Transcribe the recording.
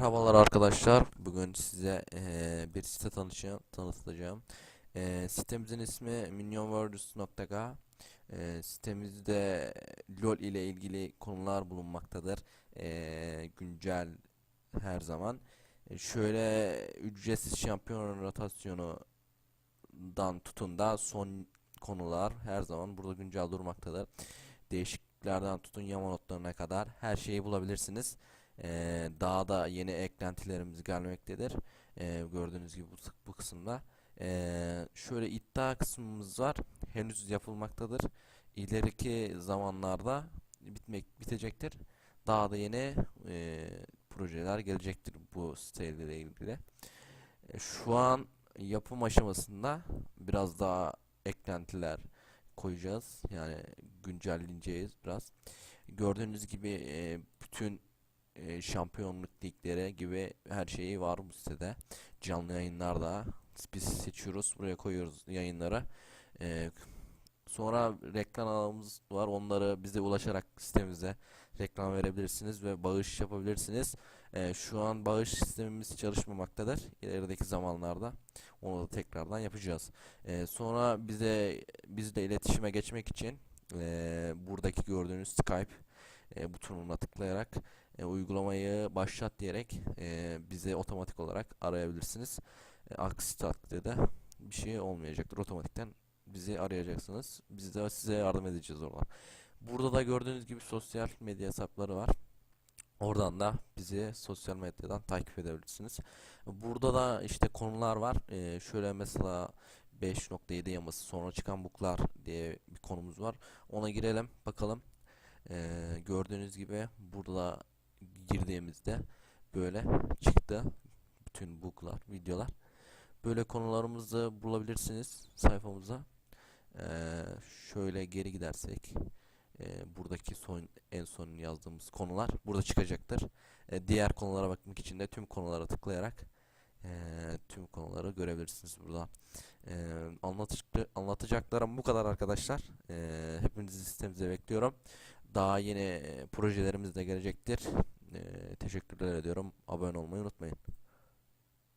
Merhabalar arkadaşlar. Bugün size eee, bir site tanışacağım, tanıtacağım. Eee, sitemizin ismi minionwords.ga. Eee sitemizde LoL ile ilgili konular bulunmaktadır. Eee, güncel her zaman. E, şöyle ücretsiz şampiyon rotasyonundan tutun da son konular her zaman burada güncel durmaktadır. Değişikliklerden tutun yama notlarına kadar her şeyi bulabilirsiniz. Ee, daha da yeni eklentilerimiz gelmektedir. Ee, gördüğünüz gibi bu, bu kısımda. Ee, şöyle iddia kısmımız var. Henüz yapılmaktadır. İleriki zamanlarda bitmek bitecektir. Daha da yeni e, projeler gelecektir bu siteyle ilgili. E, şu an yapım aşamasında biraz daha eklentiler koyacağız. Yani güncelleyeceğiz biraz. Gördüğünüz gibi e, bütün e, şampiyonluk ligleri gibi her şeyi var bu sitede. Canlı yayınlarda biz seçiyoruz. Buraya koyuyoruz yayınları. E, sonra reklam ağımız var. Onları bize ulaşarak sitemize reklam verebilirsiniz ve bağış yapabilirsiniz. E, şu an bağış sistemimiz çalışmamaktadır. İlerideki zamanlarda onu da tekrardan yapacağız. E, sonra bize bizle iletişime geçmek için e, buradaki gördüğünüz Skype e, butonuna tıklayarak e, uygulamayı başlat diyerek e, bize otomatik olarak arayabilirsiniz. E, aksi takdirde bir şey olmayacaktır. Otomatikten bizi arayacaksınız. Biz de size yardım edeceğiz oradan. Burada da gördüğünüz gibi sosyal medya hesapları var. Oradan da bizi sosyal medyadan takip edebilirsiniz. Burada da işte konular var. E, şöyle mesela 5.7 yaması sonra çıkan buklar diye bir konumuz var. Ona girelim bakalım. Ee, gördüğünüz gibi burada girdiğimizde böyle çıktı bütün booklar, videolar. Böyle konularımızı bulabilirsiniz sayfamıza. Ee, şöyle geri gidersek e, buradaki son en son yazdığımız konular burada çıkacaktır. E, diğer konulara bakmak için de tüm konulara tıklayarak e, tüm konuları görebilirsiniz burada. E, anlatıcı, anlatacaklarım bu kadar arkadaşlar. E, hepinizi sistemimize bekliyorum. Daha yeni e, projelerimiz de gelecektir. Teşekkürler ediyorum. Abone olmayı unutmayın.